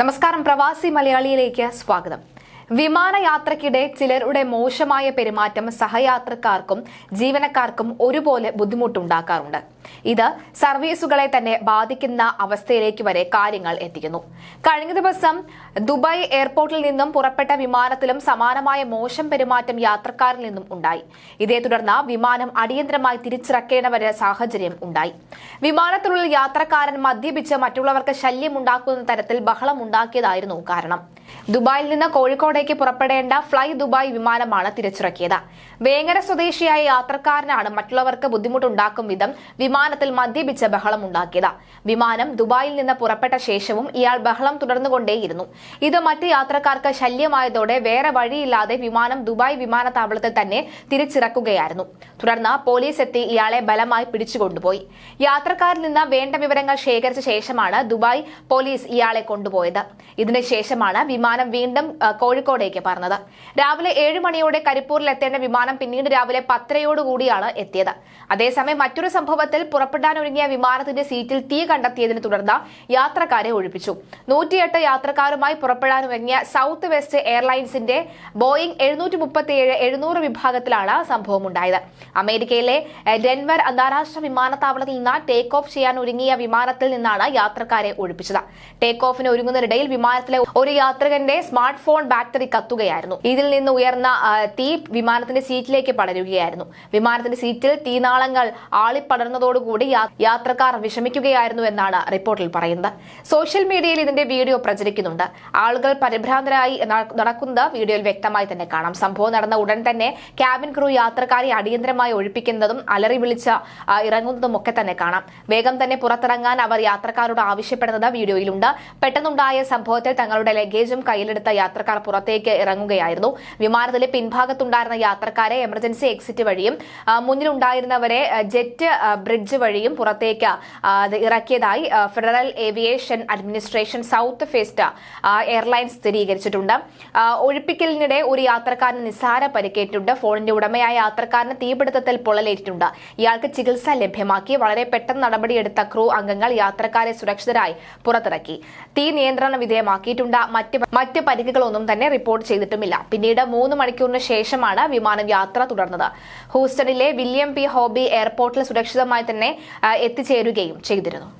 നമസ്കാരം പ്രവാസി മലയാളിയിലേക്ക് സ്വാഗതം. വിമാനയാത്രയ്ക്കിടെ ചിലരുടെ മോശമായ പെരുമാറ്റം സഹയാത്രക്കാർക്കും ജീവനക്കാർക്കും ഒരുപോലെ ബുദ്ധിമുട്ടുണ്ടാക്കാറുണ്ട്. ഇത് സർവീസുകളെ തന്നെ ബാധിക്കുന്ന അവസ്ഥയിലേക്ക് വരെ കാര്യങ്ങൾ എത്തിക്കുന്നു. കഴിഞ്ഞ ദിവസം ദുബായ് എയർപോർട്ടിൽ നിന്നും പുറപ്പെട്ട വിമാനത്തിലും സമാനമായ മോശം പെരുമാറ്റം യാത്രക്കാരിൽ നിന്നും ഉണ്ടായി. ഇതേ തുടർന്ന് വിമാനം അടിയന്തരമായി തിരിച്ചിറക്കേണ്ടവരെ സാഹചര്യം ഉണ്ടായി. വിമാനത്തിലുള്ള യാത്രക്കാരൻ മദ്യപിച്ച് മറ്റുള്ളവർക്ക് ശല്യമുണ്ടാക്കുന്ന തരത്തിൽ ബഹളം ഉണ്ടാക്കിയതായിരുന്നു കാരണം. ദുബായിൽ നിന്ന് കോഴിക്കോടേക്ക് പുറപ്പെടേണ്ട ഫ്ലൈ ദുബായ് വിമാനമാണ് തിരിച്ചിറക്കിയത്. വേങ്ങര സ്വദേശിയായ യാത്രക്കാരനാണ് മറ്റുള്ളവർക്ക് ബുദ്ധിമുട്ടുണ്ടാക്കും വിധം വിമാനത്തിൽ മദ്യപിച്ച് ബഹളമുണ്ടാക്കിയത്. വിമാനം ദുബായിൽ നിന്ന് പുറപ്പെട്ട ശേഷവും ഇയാൾ ബഹളം തുടർന്നുകൊണ്ടേയിരുന്നു. ഇത് മറ്റ് യാത്രക്കാർക്ക് ശല്യമായതോടെ വേറെ വഴിയില്ലാതെ വിമാനം ദുബായ് വിമാനത്താവളത്തിൽ തന്നെ തിരിച്ചിറക്കുകയായിരുന്നു. തുടർന്ന് പോലീസ് എത്തി ഇയാളെ ബലമായി പിടിച്ചുകൊണ്ടുപോയി. യാത്രക്കാരിൽ നിന്ന് വേണ്ട വിവരങ്ങൾ ശേഖരിച്ച ശേഷമാണ് ദുബായ് പോലീസ് ഇയാളെ കൊണ്ടുപോയത്. ഇതിനുശേഷമാണ് വിമാനം വീണ്ടും കോഴിക്കോടേക്ക് പറഞ്ഞത് രാവിലെ ഏഴ് മണിയോടെ കരിപ്പൂരിൽ എത്തേണ്ട വിമാനം പിന്നീട് രാവിലെ പത്തരയോടുകൂടിയാണ് എത്തിയത്. അതേസമയം മറ്റൊരു സംഭവത്തിൽ പുറപ്പെടാനൊരുങ്ങിയ വിമാനത്തിന്റെ സീറ്റിൽ തീ കണ്ടെത്തിയതിനെ തുടർന്ന് യാത്രക്കാരെ ഒഴിപ്പിച്ചു. നൂറ്റിയെട്ട് യാത്രക്കാരുമായി പുറപ്പെടാനൊരുങ്ങിയ സൗത്ത് വെസ്റ്റ് എയർലൈൻസിന്റെ ബോയിംഗ് എഴുന്നൂറ്റി മുപ്പത്തിയേഴ് എഴുന്നൂറ് വിഭാഗത്തിലാണ് സംഭവം ഉണ്ടായത് അമേരിക്കയിലെ ഡെൻവർ അന്താരാഷ്ട്ര വിമാനത്താവളത്തിൽ നിന്ന് ടേക്ക് ഓഫ് ചെയ്യാൻ ഒരുങ്ങിയ വിമാനത്തിൽ നിന്നാണ് യാത്രക്കാരെ ഒഴിപ്പിച്ചത്. ടേക്ക് ഓഫിന് ഒരുങ്ങുന്നതിനിടയിൽ വിമാനത്തിലെ ഒരു യാത്രികന്റെ സ്മാർട്ട് ഫോൺ ബാറ്ററി കത്തുകയായിരുന്നു. ഇതിൽ നിന്ന് ഉയർന്ന തീ വിമാനത്തിന്റെ സീറ്റിലേക്ക് പടരുകയായിരുന്നു. വിമാനത്തിന്റെ സീറ്റിൽ തീനാളങ്ങൾ ആളിപ്പടർന്നതോടുകൂടി യാ- യാത്രക്കാർ വിഷമിക്കുകയായിരുന്നു എന്നാണ് റിപ്പോർട്ടിൽ പറയുന്നത്. സോഷ്യൽ മീഡിയയിൽ ഇതിന്റെ വീഡിയോ പ്രചരിക്കുന്നുണ്ട്. ആളുകൾ പരിഭ്രാന്തരായി നടക്കുന്നത് വീഡിയോയിൽ വ്യക്തമായി തന്നെ കാണാം. സംഭവം നടന്ന ഉടൻ തന്നെ ക്യാബിൻ ക്രൂ യാത്രക്കാരെ അടിയന്തരമായി ഒഴിപ്പിക്കുന്നതും അലറി വിളിച്ച ഇറങ്ങുന്നതും ഒക്കെ തന്നെ കാണാം. വേഗം തന്നെ പുറത്തിറങ്ങാൻ അവർ യാത്രക്കാരോട് ആവശ്യപ്പെടുന്നത് വീഡിയോയിലുണ്ട്. പെട്ടെന്നുണ്ടായ സംഭവത്തിൽ തങ്ങളുടെ ലഗേജും കയ്യിലെടുത്ത യാത്രക്കാർ പുറത്തേക്ക് ഇറങ്ങുകയായിരുന്നു. വിമാനത്തിലെ പിൻഭാഗത്തുണ്ടായിരുന്ന യാത്രക്കാരെ എമർജൻസി എക്സിറ്റ് വഴിയും മുന്നിലുണ്ടായിരുന്നവരെ ജെറ്റ് ആ, ബ്രിഡ്ജ് വഴിയും പുറത്തേക്ക് ഇറക്കിയതായി Federal Aviation Administration Southwest Airlines സ്ഥിരീകരിച്ചിട്ടുണ്ട്. ഒഴിപ്പിക്കലിനിടെ ഒരു യാത്രക്കാരന് നിസ്സാര പരിക്കേറ്റിട്ടുണ്ട്. ഫോണിന്റെ ഉടമയായ യാത്രക്കാരന് തീപിടുത്തത്തിൽ പൊള്ളലേറ്റിട്ടുണ്ട്. ഇയാൾക്ക് ചികിത്സ ലഭ്യമാക്കി. വളരെ പെട്ടെന്ന് നടപടിയെടുത്ത ക്രൂ അംഗങ്ങൾ യാത്രക്കാരെ സുരക്ഷിതരായി പുറത്തിറക്കി. തീ നിയന്ത്രണ വിധേയമാക്കിയിട്ടുണ്ട്. മറ്റ് മറ്റ് പരിക്കുകളൊന്നും തന്നെ റിപ്പോർട്ട് ചെയ്തിട്ടുമില്ല. പിന്നീട് മൂന്ന് മണിക്കൂറിന് ശേഷമാണ് വിമാനം യാത്ര തുടർന്നത്. ഹൂസ്റ്റണിലെ വില്യം പി ഹോബി എയർപോർട്ടിൽ സുരക്ഷിതമായി തന്നെ എത്തിച്ചേരുകയും ചെയ്തിരുന്നു.